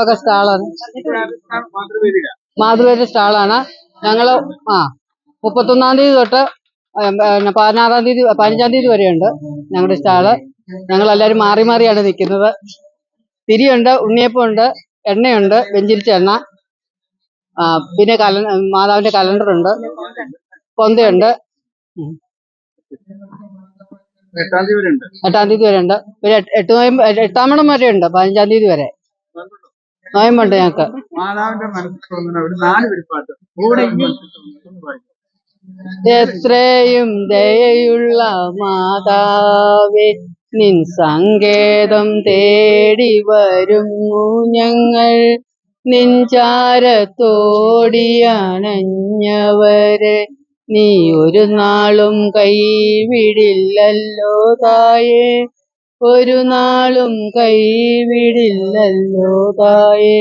വക സ്റ്റാളാണ്. മാതൃവേദി സ്റ്റാളാണ്. ഞങ്ങൾ ആ മുപ്പത്തൊന്നാം തീയതി തൊട്ട് പിന്നെ പതിനാറാം തീയതി പതിനഞ്ചാം തീയതി വരെയുണ്ട് ഞങ്ങളുടെ സ്റ്റാൾ. ഞങ്ങൾ എല്ലാവരും മാറി മാറിയാണ് നിൽക്കുന്നത്. തിരിയുണ്ട് ഉണ്ണിയപ്പമുണ്ട് എണ്ണയുണ്ട് വെഞ്ചിരിച്ച എണ്ണ. പിന്നെ കല മാതാവിന്റെ കലണ്ടറുണ്ട് പൊന്തയുണ്ട്. ഉം. എട്ടാം തീയതി വരെ ഉണ്ട് ഉണ്ട് പിന്നെ എട്ട് എട്ട് നോയമ്പ് എട്ടാമണം വരെ ഉണ്ട് പതിനഞ്ചാം തീയതി വരെ. നോയമ്പുണ്ട് ഞങ്ങക്ക് മാതാവിന്റെ മനസ്സിൽ തോന്നുന്ന ഒരു നാല് വരിപ്പാട്ട് ഓടി മനസ്സിൽ തോന്നുന്നത് എത്രയും ദയയുള്ള മാതാവേ നിൻ സങ്കേതം തേടി വരുന്നു ഞങ്ങൾ. നെഞ്ചാരത്തോടിയണഞ്ഞവരെ നീ ഒരു നാളും കൈവിടില്ലല്ലോ തായേ. ഒരു നാളും കൈവിടില്ലല്ലോ തായേ.